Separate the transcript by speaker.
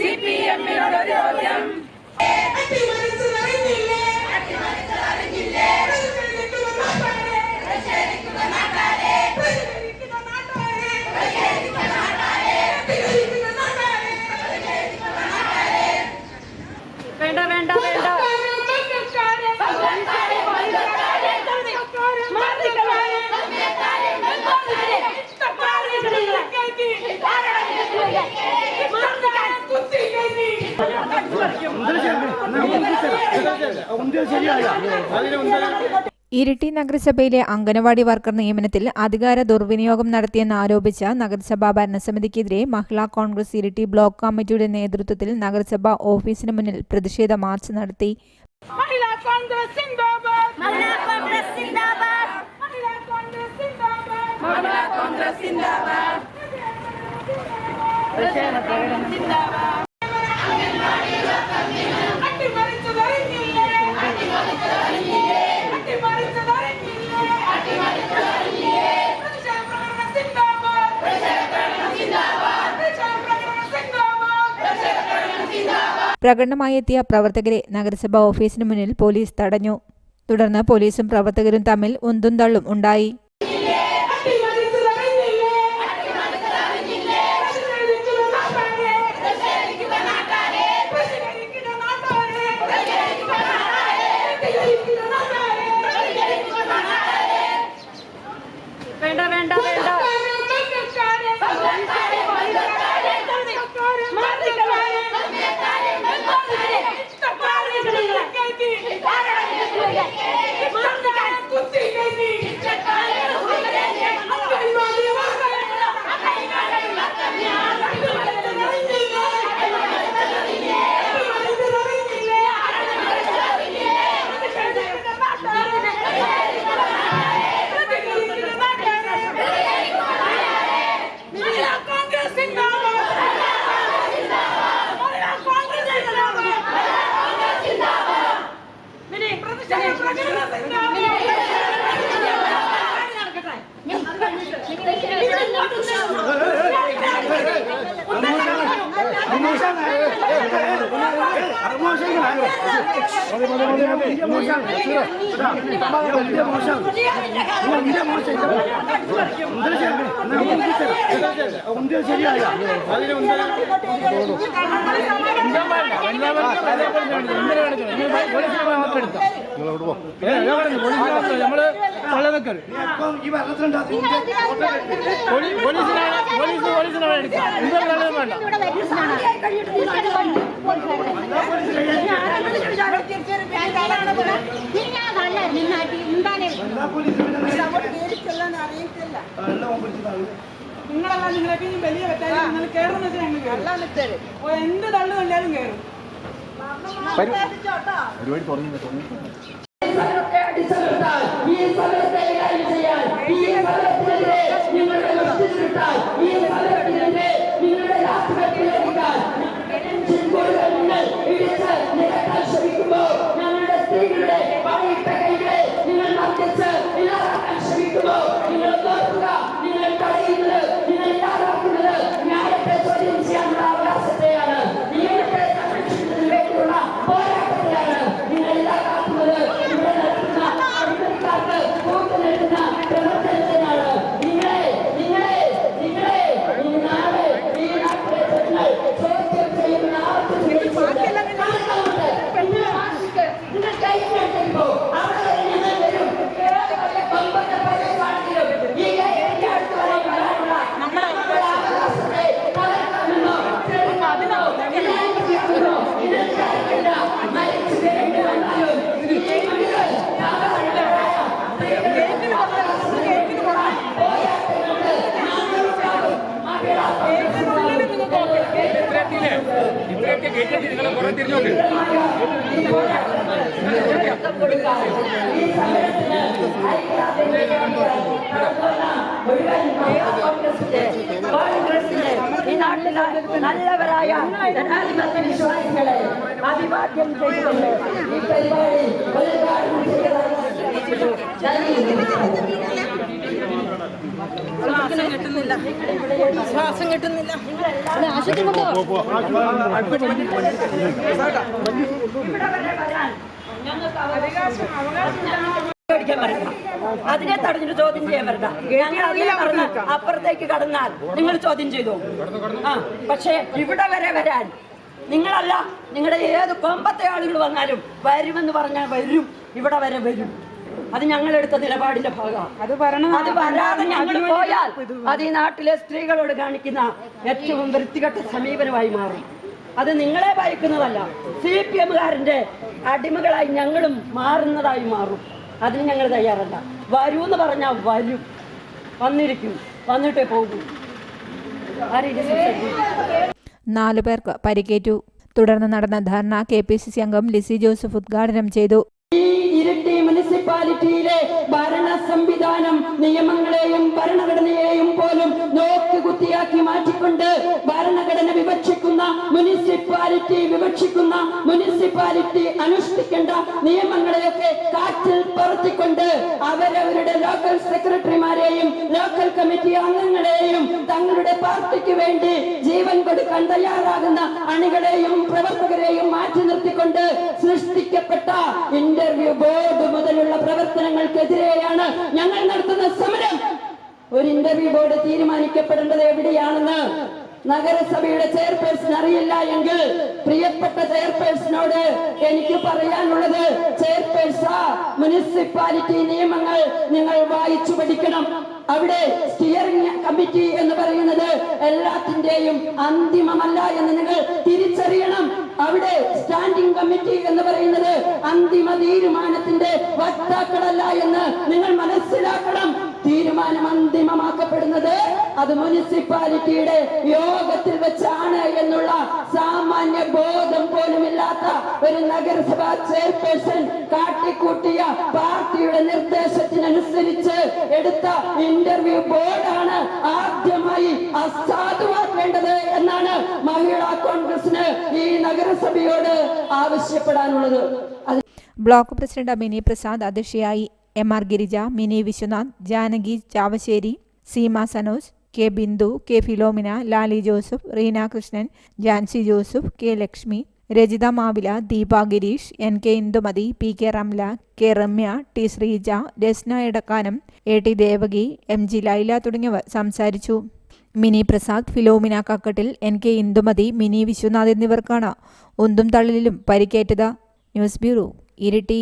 Speaker 1: C P എമ്മിനോട് ഒരു ചോദ്യം.
Speaker 2: ഇരിട്ടി നഗരസഭയിലെ അംഗനവാടി വർക്കർ നിയമനത്തിൽ അധികാര ദുർവിനിയോഗം നടത്തിയെന്ന് ആരോപിച്ച നഗരസഭാ ഭരണസമിതിക്കെതിരെ മഹിളാ കോൺഗ്രസ് ഇരിട്ടി ബ്ലോക്ക് കമ്മിറ്റിയുടെ നേതൃത്വത്തിൽ നഗരസഭാ ഓഫീസിന് മുന്നിൽ പ്രതിഷേധ മാർച്ച് നടത്തി
Speaker 1: സിന്ദാബാദ് മഹിളാ കോൺഗ്രസ് സിന്ദാബാദ് മഹിളാ കോൺഗ്രസ് സിന്ദാബാദ് മഹിളാ കോൺഗ്രസ് സിന്ദാബാദ് അട്ടിമറിച്ചതറിഞ്ഞില്ലേ അട്ടിമറിച്ചതറിഞ്ഞില്ലേ അട്ടിമറിച്ചതറിഞ്ഞില്ലേ അട്ടിമറിച്ചതറിഞ്ഞില്ലേ പ്രതിഷേധ പ്രകടനം സിന്ദാബാദ് പ്രതിഷേധ പ്രകടനം സിന്ദാബാദ് പ്രതിഷേധ പ്രകടനം സിന്ദാബാദ് പ്രതിഷേധ പ്രകടനം സിന്ദാബാദ്
Speaker 2: പ്രകടനമായി പ്രവർത്തകരെ നഗരസഭാ ഓഫീസിന് മുന്നിൽ പോലീസ് തടഞ്ഞു. തുടർന്ന് പോലീസും പ്രവർത്തകരും തമ്മിൽ ഉന്തും തള്ളും ഉണ്ടായി.
Speaker 1: 上来，哎来，
Speaker 3: ശരിയായ
Speaker 4: നമ്മൾ കൊള്ളവെക്കരുത്
Speaker 3: ഇപ്പം ഈ വെള്ളത്തിലുണ്ടാകും
Speaker 4: പോലീസിനാണ് പോലീസ് പോലീസിനാണ് എടുക്കുക വെള്ളം വേണ്ട.
Speaker 5: നിങ്ങളെല്ലാം നിങ്ങളൊക്കെ ഇനി വലിയ വെച്ചാലും നിങ്ങൾ കയറുന്ന വെച്ചാൽ ഞങ്ങൾ കയറും എന്ത് തള്ളു കൊണ്ടാലും കയറും
Speaker 6: ഈ നാട്ടിലെ നല്ലവരായ ജനാധിപത്യ വിശ്വാസികളെ അഭിവാദ്യം ചെയ്തുകൊണ്ട് ഈ പരിപാടി ഉദ്ഘാടനം ചെയ്തതായി
Speaker 1: ശ്വാസം കിട്ടുന്നില്ല. ശ്വാസം
Speaker 6: അതിനെ തടഞ്ഞിട്ട് ചോദ്യം ചെയ്യാൻ വരണ്ട ഞങ്ങൾ അതിനെ പറഞ്ഞ അപ്പുറത്തേക്ക് കടന്നാൽ നിങ്ങൾ ചോദ്യം ചെയ്തു? ആ പക്ഷേ ഇവിടെ വരെ വരാൻ നിങ്ങളല്ല നിങ്ങളുടെ ഏത് കൊമ്പത്തെ ആളുകൾ വന്നാലും വരുമെന്ന് പറഞ്ഞാൽ വരും. ഇവിടെ വരെ വരും. അത് ഞങ്ങൾ എടുത്ത നിലപാടിന്റെ ഭാഗമാണ്.
Speaker 5: അത്
Speaker 6: അത് വരാതെ ഞങ്ങൾ പോയാൽ അത് ഈ നാട്ടിലെ സ്ത്രീകളോട് കാണിക്കുന്ന ഏറ്റവും വൃത്തികെട്ട സമീപനമായി മാറും. അത് നിങ്ങളെ ഭയക്കുന്നതല്ല സി പി എമ്മുകാരന്റെ അടിമകളായി ഞങ്ങളും മാറുന്നതായി മാറും. അതിന് ഞങ്ങൾ തയ്യാറല്ല. വരൂ എന്ന് പറഞ്ഞാൽ വരും. വന്നിരിക്കും. വന്നിട്ടേ പോകും.
Speaker 2: നാലു പേർക്ക് പരിക്കേറ്റു. തുടർന്ന് നടന്ന dharna K P C C അംഗം ലിസി ജോസഫ് ഉദ്ഘാടനം ചെയ്തു.
Speaker 6: മുനിസിപ്പാലിറ്റിയിലെ ഭരണ സംവിധാനം നിയമങ്ങളെയും ഭരണഘടനയെയും പോലും നോക്കുകുത്തിയാക്കി മാറ്റിക്കൊണ്ട് ഭരണഘടന വിവക്ഷിക്കുന്ന മുനിസിപ്പാലിറ്റി വിവക്ഷിക്കുന്ന മുനിസിപ്പാലിറ്റി അനുഷ്ഠിക്കേണ്ട നിയമങ്ങളെയൊക്കെ കാറ്റിൽ പറത്തിക്കൊണ്ട് അവരവരുടെ ലോക്കൽ സെക്രട്ടറിമാരെയും ലോക്കൽ കമ്മിറ്റി അംഗങ്ങളെയും പാർട്ടിക്ക് വേണ്ടി ജീവൻ കൊടുക്കാൻ തയ്യാറാകുന്ന അണികളെയും പ്രവർത്തകരെയും മാറ്റി നിർത്തിക്കൊണ്ട് സൃഷ്ടിക്കപ്പെട്ട ഇന്റർവ്യൂ ബോർഡ് മുതലുള്ള പ്രവർത്തനങ്ങൾക്കെതിരെയാണ് ഞങ്ങൾ നടത്തുന്ന സമരം. ഒരു ഇന്റർവ്യൂ ബോർഡ് തീരുമാനിക്കപ്പെടേണ്ടത് എവിടെയാണെന്ന് നഗരസഭയുടെ ചെയർപേഴ്സൺ അറിയില്ല എങ്കിൽ പ്രിയപ്പെട്ട ചെയർപേഴ്സണോട് എനിക്ക് പറയാനുള്ളത് ചെയർപേഴ്സ മുനിസിപ്പാലിറ്റി നിയമങ്ങൾ നിങ്ങൾ വായിച്ചു പഠിക്കണം. അവിടെ സ്റ്റിയറിംഗ് കമ്മിറ്റി എന്ന് പറയുന്നത് എല്ലാത്തിന്റെയും അന്തിമമല്ല എന്ന് നിങ്ങൾ തിരിച്ചറിയണം. അവിടെ സ്റ്റാൻഡിംഗ് കമ്മിറ്റി എന്ന് പറയുന്നത് അന്തിമ തീരുമാനത്തിന്റെ വക്താക്കളല്ല എന്ന് നിങ്ങൾ മനസ്സിലാക്കണം. തീരുമാനം അന്തിമമാക്കപ്പെടുന്നത് അത് മുനിസിപ്പാലിറ്റിയുടെ യോഗത്തിൽ വെച്ചാണ് എന്നുള്ള സാമാന്യ ബോധം പോലുമില്ലാത്ത ഒരു നഗരസഭാ ചെയർപേഴ്സൺ കാട്ടിക്കൂട്ടിയ പാർട്ടിയുടെ നിർദ്ദേശത്തിനനുസരിച്ച് എടുത്ത ഇന്റർവ്യൂ ബോർഡാണ് ആദ്യമായി അസാധുവാക്കേണ്ടത് എന്നാണ് മഹിളാ കോൺഗ്രസിന് ഈ നഗരസഭയോട് ആവശ്യപ്പെടാനുള്ളത്.
Speaker 2: ബ്ലോക്ക് പ്രസിഡന്റ് മിനി പ്രസാദ് അധ്യക്ഷയായി M R Girija Mini Vishwanath Janaki Chavassery Seema Sanoj K Bindu K Philomina Lali Joseph Reena Krishnan Jancy Joseph K Lakshmi Rajitha Mavila Deepa Gireesh N K Indumathi P K Ramla K Ramya T Sreeja Rasna Edakkanam A T Devaki M G Laila തുടങ്ങിയവർ സംസാരിച്ചു. Mini Prasad Philomena Kakkattil N K Indumathi Mini Vishwanath എന്നിവർക്കാണ് ഉന്തും തള്ളിലും പരിക്കേറ്റത്. News bureau Iritty.